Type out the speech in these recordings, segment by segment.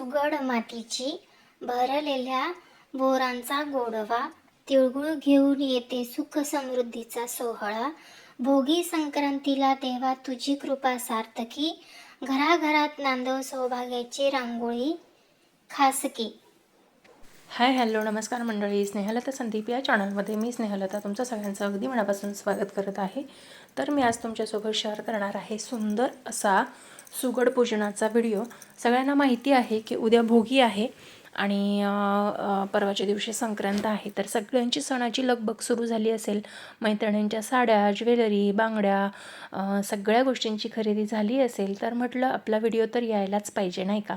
सुगड मातीची भरलेल्या बोरांचा गोडवा तिळगुळ घेऊन येते सुख समृद्धीचा सोहळा. भोगी संक्रांतीला देवा तुझी कृपा सार्थकी. घराघरात नांदव सौभाग्याची रांगोळी. खासकी हाय हॅलो नमस्कार मंडळी. स्नेहलता संदीप या चॅनलमध्ये मी स्नेहलता तुमचं सगळ्यांचं अगदी मनापासून स्वागत करत आहे. तर मी आज तुमच्यासोबत शेअर करणार आहे सुंदर असा सुगड पूजनाचा व्हिडिओ. सगळ्यांना माहिती आहे की उद्या भोगी आहे आणि परवाच्या दिवशी संक्रांत आहे. तर सगळ्यांची सणाची लगबग सुरू झाली असेल. मैत्रिणींच्या साड्या ज्वेलरी बांगड्या सगळ्या गोष्टींची खरेदी झाली असेल तर म्हटलं आपला व्हिडिओ तर यायलाच पाहिजे नाही का?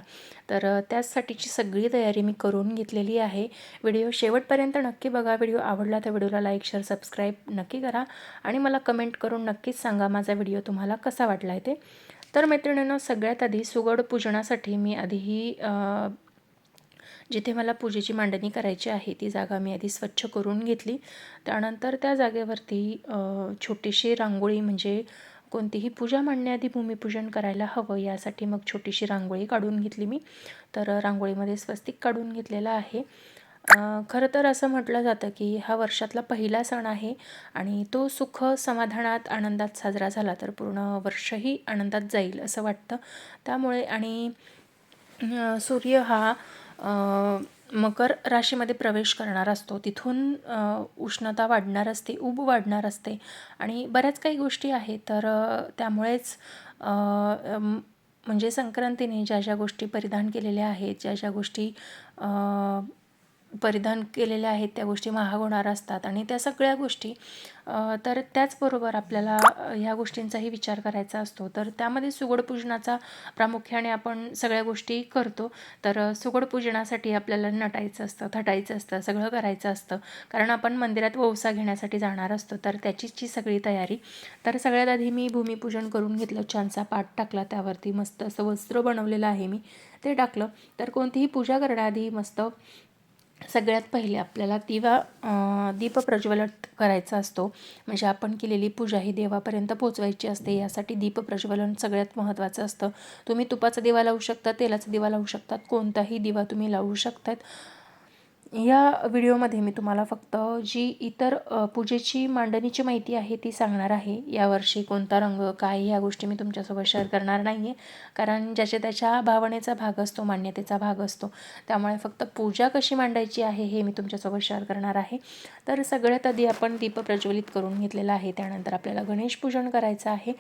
तर त्याचसाठीची त्यासाठीची सगळी तयारी मी करून घेतलेली आहे. व्हिडिओ शेवटपर्यंत नक्की बघा. व्हिडिओ आवडला तर व्हिडिओला लाईक शेअर सबस्क्राईब नक्की करा. आणि मला कमेंट करून नक्कीच सांगा माझा व्हिडिओ तुम्हाला कसा वाटला आहे ते. तर मैत्रिणींनो सगळ्यात आधी सुगड पूजनासाठी मी आधीही जिथे मला पूजेची मांडणी करायची आहे ती जागा मी आधी स्वच्छ करून घेतली. त्यानंतर त्या जागेवरती छोटीशी रांगोळी म्हणजे कोणतीही पूजा मांडण्याआधी भूमिपूजन करायला हवं यासाठी मग छोटीशी रांगोळी काढून घेतली मी. तर रांगोळीमध्ये स्वस्तिक काढून घेतलेला आहे. खरं तर असं म्हटलं जातं की हा वर्षातला पहिला सण आहे आणि तो सुख समाधानात आनंदात साजरा झाला तर पूर्ण वर्षही आनंदात जाईल असं वाटतं. त्यामुळे आणि सूर्य हा मकर राशीमध्ये प्रवेश करणार असतो. तिथून उष्णता वाढणार असते ऊब वाढणार असते आणि बऱ्याच काही गोष्टी आहेत. तर त्यामुळेच म्हणजे संक्रांतीने ज्या ज्या गोष्टी परिधान केलेल्या आहेत ज्या ज्या गोष्टी परिधान केलेल्या आहेत त्या गोष्टी महाग होणार असतात. आणि त्या सगळ्या गोष्टी तर त्याचबरोबर आपल्याला ह्या गोष्टींचाही विचार करायचा असतो. तर त्यामध्ये सुगड पूजनाचा प्रामुख्याने आपण सगळ्या गोष्टी करतो. तर सुगड पूजनासाठी आपल्याला नटायचं असतं थटायचं असतं सगळं करायचं असतं. कारण आपण मंदिरात वौसा घेण्यासाठी जाणार असतो. तर त्याचीची सगळी तयारी. तर सगळ्यात आधी मी भूमिपूजन करून घेतलं. छानसा पाठ टाकला त्यावरती. मस्त असं वस्त्र बनवलेलं आहे मी. ते टाकलं. तर कोणतीही पूजा करण्याआधी मस्त सगळ्यात पहिले आपल्याला दिवा दीप प्रज्वलन करायचा असतो. म्हणजे आपण केलेली पूजा ही देवापर्यंत पोचवायची असते. यासाठी दीप प्रज्वलन सगळ्यात महत्त्वाचं असतं. तुम्ही तुपाचा दिवा लावू शकता तेलाचा दिवा लावू शकतात कोणताही दिवा तुम्ही लावू शकतात. या व्हिडिओमध्ये मी तुम्हाला फक्त जी इतर पूजेची मांडणीची माहिती आहे ती सांगणार आहे. यावर्षी कोणता रंग काय ह्या गोष्टी मी तुमच्यासोबत शेअर करणार नाही आहे कारण ज्याच्या त्याच्या भावनेचा भाग असतो मान्यतेचा भाग असतो. त्यामुळे फक्त पूजा कशी मांडायची आहे हे मी तुमच्यासोबत शेअर करणार आहे. तर सगळ्यात आधी आपण दीप प्रज्वलित करून घेतलेला आहे. त्यानंतर आपल्याला गणेश पूजन करायचं आहे.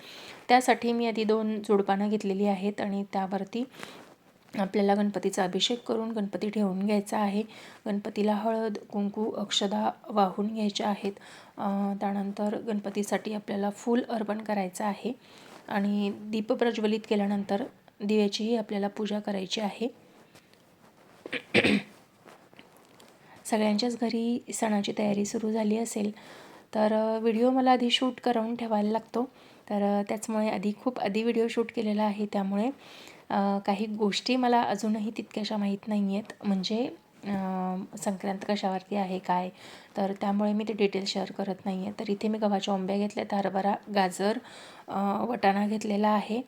त्यासाठी मी आधी दोन जोडपानं घेतलेली आहेत आणि त्यावरती आपल्याला गणपतीचा अभिषेक करून गणपती ठेवून घ्यायचा आहे. गणपतीला हळद कुंकू अक्षदा वाहून घ्यायच्या आहेत. त्यानंतर गणपतीसाठी आपल्याला फूल अर्पण करायचं आहे. आणि दीप प्रज्वलित केल्यानंतर दिव्याचीही आपल्याला पूजा करायची आहे. सगळ्यांच्याच घरी सणाची तयारी सुरू झाली असेल तर व्हिडिओ मला आधी शूट करून ठेवायला लागतो. तर त्याचमुळे आधी खूप आधी व्हिडिओ शूट केलेला आहे त्यामुळे काही गोष्टी मला अजूनही तितक्याशा माहीत नाही आहेत म्हणजे संक्रांत कशावरती आहे काय? तर त्यामुळे मी ते डिटेल शेअर करत नाही आहे तर इथे मी गव्हाच्या ओंब्या घेतल्यात हरभरा गाजर वटाणा घेतलेला आहे.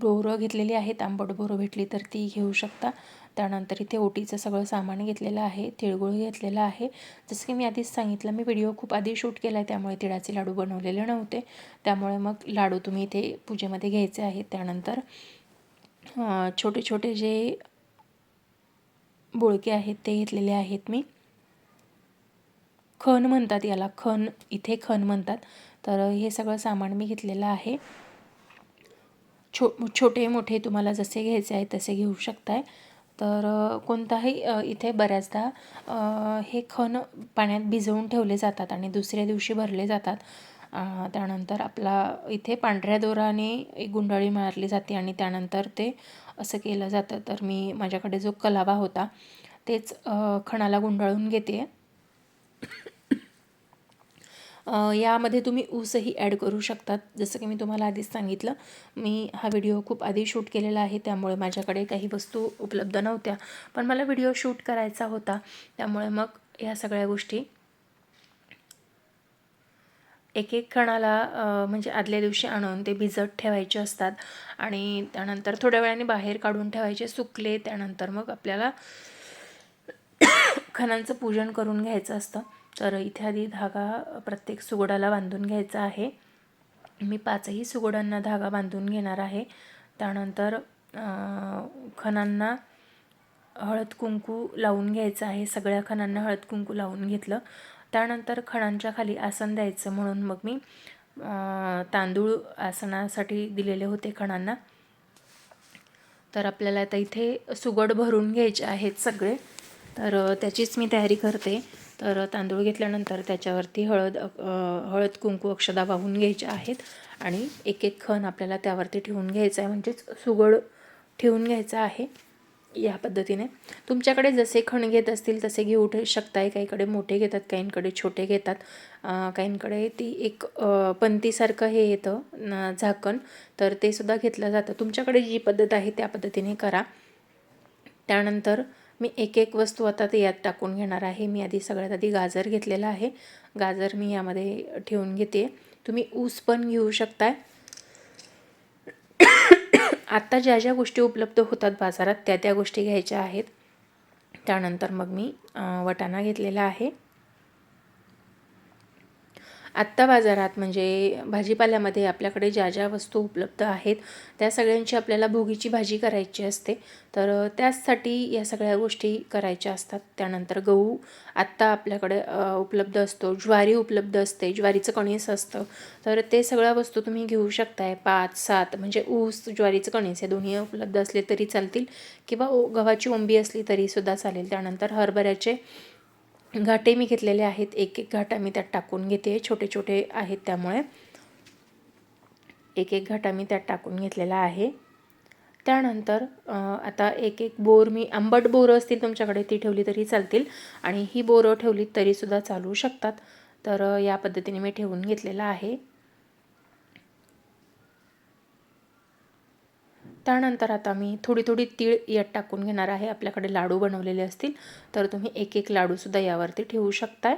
बोरं घेतलेली आहेत आंबट बोरं भेटली तर ती घेऊ शकता. त्यानंतर इथे ओटीचं सगळं सामान घेतलेलं आहे तिळगुळ घेतलेलं आहे. जसं की मी आधीच सांगितलं मी व्हिडिओ खूप आधी शूट केला आहे त्यामुळे तिळाचे लाडू बनवलेले नव्हते. त्यामुळे मग लाडू तुम्ही इथे पूजेमध्ये घ्यायचे आहेत. त्यानंतर छोटे छोटे जे बोळके आहेत ते घेतलेले आहेत मी. खण म्हणतात याला खण इथे खण म्हणतात. तर हे सगळं सामान मी घेतलेलं आहे. छो छोटे मोठे तुम्हाला जसे घ्यायचे आहे तसे घेऊ शकताय. तर कोणताही इथे बऱ्याचदा हे खण पाण्यात भिजवून ठेवले जातात आणि दुसऱ्या दिवशी भरले जातात. त्यानंतर आपला इथे पांढऱ्या दोराने एक गुंडाळी मारली जाते आणि त्यानंतर ते असं केलं जातं. तर मी माझ्याकडे जो कलावा होता तेच खणाला गुंडाळून घेते. यामध्ये तुम्ही ऊसही ॲड करू शकतात. जसं की मी तुम्हाला आधीच सांगितलं मी हा व्हिडिओ खूप आधी शूट केलेला आहे त्यामुळे माझ्याकडे काही वस्तू उपलब्ध नव्हत्या. पण मला व्हिडिओ शूट करायचा होता त्यामुळे मग या सगळ्या गोष्टी एक एक खणाला म्हणजे आदल्या दिवशी आणून ते भिजत ठेवायचे असतात आणि त्यानंतर थोड्या वेळाने बाहेर काढून ठेवायचे सुकले त्यानंतर मग आपल्याला खणांचं पूजन करून घ्यायचं असतं. तर इथे आधी धागा प्रत्येक सुगडाला बांधून घ्यायचा आहे. मी पाचही सुगडांना धागा बांधून घेणार आहे. त्यानंतर खणांना हळद कुंकू लावून घ्यायचं आहे. सगळ्या खणांना हळद कुंकू लावून घेतलं. त्यानंतर खणांच्या खाली आसन द्यायचं म्हणून मग मी तांदूळ आसनासाठी दिलेले होते खणांना. तर आपल्याला आता इथे सुगड भरून घ्यायचे आहेत सगळे. तर त्याचीच मी तयारी करते. तर तांदूळ घेतल्यानंतर त्याच्यावरती हळद हळद कुंकू अक्षदा वाहून घ्यायच्या आहेत. आणि एक एक खण आपल्याला त्यावरती ठेवून घ्यायचं आहे. म्हणजेच सुगड ठेवून घ्यायचं आहे. या पद्धतीने. तुमच्याकडे जसे खण घेत असतील तसे घेऊ शकताय. काहीकडे मोठे घेतात काहींकडे छोटे घेतात. काहींकडे ती एक पंतीसारखं हे येतं झाकण. तर ते सुद्धा घेतलं जातं. तुमच्याकडे जी पद्धत आहे त्या पद्धतीने करा. त्यानंतर मी एक एक वस्तू आता ते यात टाकून घेणार आहे. मी आधी सगळ्यात आधी गाजर घेतलेला आहे. गाजर मी यामध्ये ठेवून घेते. तुम्ही ऊस पण घेऊ शकताय. आत्ता ज्या ज्या गोष्टी उपलब्ध होतात बाजारात त्या त्या गोष्टी घ्यायच्या आहेत. त्यानंतर मग मी वटाणा घेतलेला आहे. आत्ता बाजारात म्हणजे भाजीपाल्यामध्ये आपल्याकडे ज्या ज्या वस्तू उपलब्ध आहेत त्या सगळ्यांची आपल्याला भोगीची भाजी करायची असते. तर त्याचसाठी या सगळ्या गोष्टी करायच्या असतात. त्यानंतर गहू आत्ता आपल्याकडे उपलब्ध असतो. ज्वारी उपलब्ध असते. ज्वारीचं कणीस असतं. तर ते सगळ्या वस्तू तुम्ही घेऊ शकताय. पाच सात म्हणजे ऊस ज्वारीचं कणीस हे दोन्ही उपलब्ध असले तरी चालतील किंवा ओ गव्हाची ओंबी असली तरीसुद्धा चालेल. त्यानंतर हरभऱ्याचे घाटे मी घेतलेले आहेत एक एक घाटा मी त्यात टाकून घेते. छोटे छोटे आहेत त्यामुळे एक एक घाटा मी त्यात टाकून घेतलेला आहे. त्यानंतर आता एक एक बोर मी आंबट बोरं असतील तुमच्याकडे ती ठेवली तरी चालतील. आणि ही बोरं ठेवली तरीसुद्धा चालू शकतात. तर या पद्धतीने मी ठेवून घेतलेला आहे. त्यानंतर आता मी थोडी थोडी तीळ यात टाकून घेणार आहे. आपल्याकडे लाडू बनवलेले असतील तर तुम्ही एक एक लाडूसुद्धा यावरती ठेवू शकताय.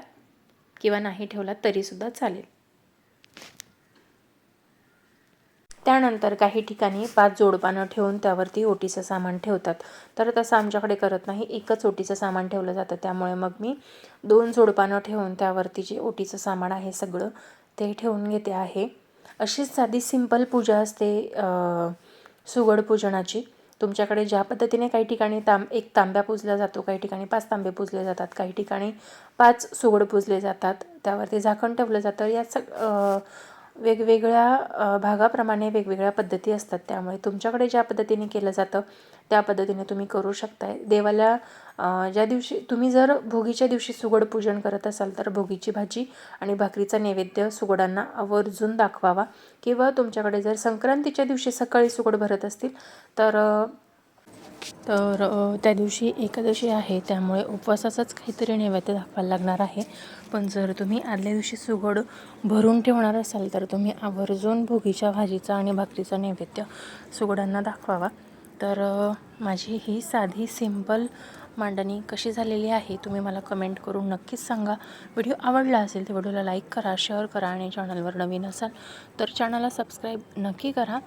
किंवा नाही ठेवला तरीसुद्धा चालेल. त्यानंतर काही ठिकाणी पाच जोडपानं ठेवून त्यावरती ओटीचं सामान ठेवतात. तर तसं आमच्याकडे करत नाही. एकच ओटीचं सामान ठेवलं जातं. त्यामुळे मग मी दोन जोडपानं ठेवून त्यावरती जे ओटीचं सामान आहे सगळं ते ठेवून घेते आहे. अशीच साधी सिंपल पूजा असते सुगड पूजनाची. तुमच्याकडे ज्या पद्धतीने काही ठिकाणी तांब एक तांब्या पूजला जातो काही ठिकाणी पाच तांबे पूजले जातात काही ठिकाणी पाच सुगड पूजले जातात त्यावरती झाकण ठेवलं जातं. या सग वेगवेगळ्या भागाप्रमाणे वेगवेगळ्या पद्धती असतात. त्यामुळे तुमच्याकडे ज्या पद्धतीने केलं जातं त्या पद्धतीने तुम्ही करू शकताय. देवाला ज्या दिवशी तुम्ही जर भोगीच्या दिवशी सुगड पूजन करत असाल तर भोगीची भाजी आणि भाकरीचा नैवेद्य सुगडांना आवर्जून दाखवावा. किंवा तुमच्याकडे जर संक्रांतीच्या दिवशी सकाळी सुगड भरत असतील तर तर त्या दिवशी एकादशी आहे त्यामुळे उपवासाचाच काहीतरी नैवेद्य दाखवायला लागणार आहे. पण जर तुम्ही आदल्या दिवशी सुगड भरून ठेवणार असाल तर तुम्ही आवर्जून भोगीच्या भाजीचा आणि भाकरीचा नैवेद्य सुगडांना दाखवावा. तर माझी ही साधी सिंपल मांडणी कशी झालेली आहे तुम्ही मला कमेंट करून नक्कीच सांगा. व्हिडिओ आवडला असेल तर व्हिडिओला लाईक करा शेअर करा आणि चॅनलवर नवीन असाल तर चॅनलला सबस्क्राईब नक्की करा.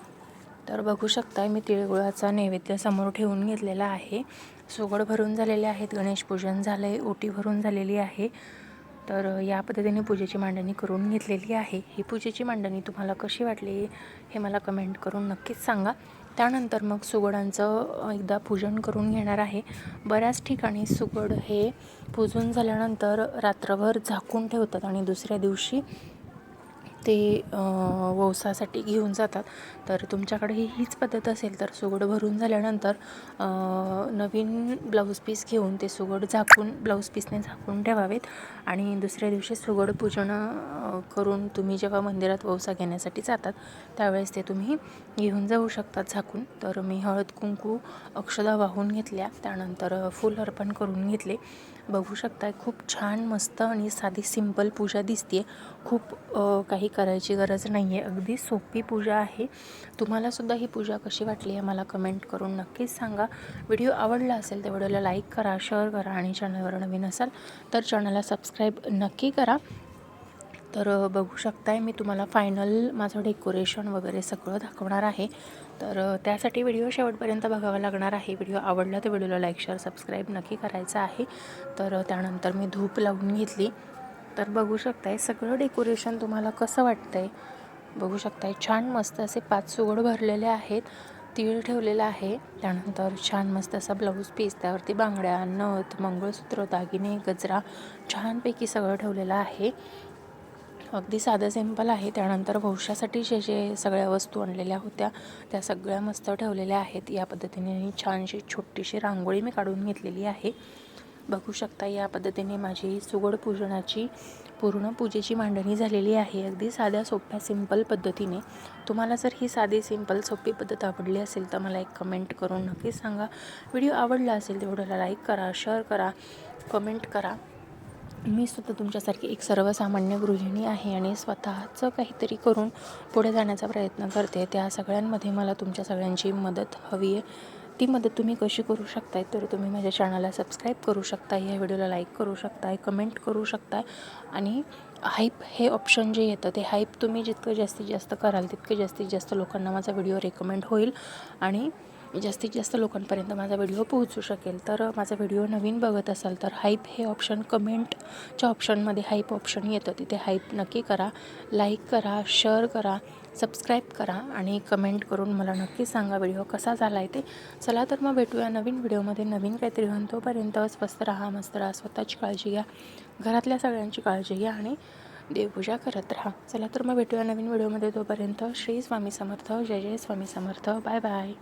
तर बघू शकताय मी तिळगुळाचा नैवेद्य समोर ठेवून घेतलेला आहे. सुगड भरून झालेले आहेत गणेश पूजन झालं आहे ओटी भरून झालेली आहे. तर या पद्धतीने पूजेची मांडणी करून घेतलेली आहे. ही पूजेची मांडणी तुम्हाला कशी वाटली हे मला कमेंट करून नक्कीच सांगा. त्यानंतर मग सुगडांचं एकदा पूजन करून घेणार आहे. बऱ्याच ठिकाणी सुगड हे पूजून झाल्यानंतर रात्रभर झाकून ठेवतात आणि दुसऱ्या दिवशी ते वौसासाठी घेऊन जातात. तर तुमच्याकडे ही हीच पद्धत असेल तर सुगड भरून झाल्यानंतर नवीन ब्लाऊज पीस घेऊन ते सुगड झाकून ब्लाऊज पीसने झाकून ठेवावेत. आणि दुसऱ्या दिवशी सुगड पूजन करून तुम्ही जेव्हा मंदिरात वौसा घेण्यासाठी जातात त्यावेळेस ते तुम्ही घेऊन जाऊ शकतात झाकून. तर मी हळद कुंकू अक्षदा वाहून घेतल्या. त्यानंतर फुल अर्पण करून घेतले. बघू शकता खूप छान मस्त आणि साधी सिंपल पूजा दिसते खूप काही काही करायची गरज नाही आहे अगदी सोपी पूजा आहे. तुम्हालासुद्धा ही पूजा कशी वाटली आहे मला कमेंट करून नक्कीच सांगा. व्हिडिओ आवडला असेल तर व्हिडिओला लाईक करा शेअर करा आणि चॅनलवर नवीन असाल तर चॅनलला सबस्क्राईब नक्की करा. तर बघू शकताय मी तुम्हाला फायनल माझं डेकोरेशन वगैरे सगळं दाखवणार आहे. तर त्यासाठी व्हिडिओ शेवटपर्यंत बघावा लागणार आहे. व्हिडिओ आवडला तर व्हिडिओला लाईक शेअर सबस्क्राईब नक्की करायचं आहे. तर त्यानंतर मी धूप लावून घेतली. तर बघू शकताय सगळं डेकोरेशन तुम्हाला कसं वाटतंय? बघू शकताय छान मस्त असे पाच सुगड भरलेले आहेत. तीळ ठेवलेलं आहे. त्यानंतर छान मस्त असा ब्लाऊज पीस त्यावरती बांगड्या नथ मंगळसूत्र दागिने गजरा छानपैकी सगळं ठेवलेलं आहे. अगदी साधं सिंपल आहे. त्यानंतर भविष्यासाठी जे जे सगळ्या वस्तू आणलेल्या होत्या त्या सगळ्या मस्त ठेवलेल्या आहेत. या पद्धतीने छानशी छोटीशी रांगोळी मी काढून घेतलेली आहे. बघू शकता या पद्धतीने माझी सुगड पूजनाची पूर्ण पूजेची मांडणी झालेली आहे. अगदी साध्या सोप्या सिंपल पद्धतीने. तुम्हाला जर ही साधी सिंपल सोपी पद्धत आवडली असेल तर मला एक कमेंट करून नक्कीच सांगा. व्हिडिओ आवडला असेल तेवढ्याला लाईक करा शेअर करा कमेंट करा. मी सुद्धा तुमच्यासारखी एक सर्वसामान्य गृहिणी आहे आणि स्वतःचं काहीतरी करून पुढे जाण्याचा प्रयत्न करते. त्या सगळ्यांमध्ये मला तुमच्या सगळ्यांची मदत हवी आहे. ती मदत तुम्ही कशी करू शकताय तर तुम्ही माझ्या चॅनलला सबस्क्राईब करू शकता या व्हिडिओला लाईक करू शकताय कमेंट करू शकताय. आणि हाईप हे ऑप्शन जे येतं ते हाईप तुम्ही जितकं जास्तीत जास्त कराल तितके जास्तीत जास्त लोकांना माझा व्हिडिओ रेकमेंड होईल. आणि जास्तीत जास्त लोकांपर्यंत माझा व्हिडिओ पोहोचू शकेल. तर माझा व्हिडिओ नवीन बघत असाल तर हाईप हे ऑप्शन कमेंटच्या ऑप्शनमध्ये हाईप ऑप्शन येतं. तिथे हाईप नक्की करा लाईक करा शेअर करा सबस्क्राईब करा आणि कमेंट करून मला नक्की सांगा व्हिडिओ कसा झाला आहे ते. चला तर मग भेटूया नवीन व्हिडिओमध्ये. नवीन काहीतरी होऊन तोपर्यंत स्वस्त राहा मस्त राहा स्वतःची काळजी घ्या घरातल्या सगळ्यांची काळजी घ्या आणि देवपूजा करत राहा. चला तर मग भेटूया नवीन व्हिडिओमध्ये. तोपर्यंत श्री स्वामी समर्थ. जय जय स्वामी समर्थ. Bye bye.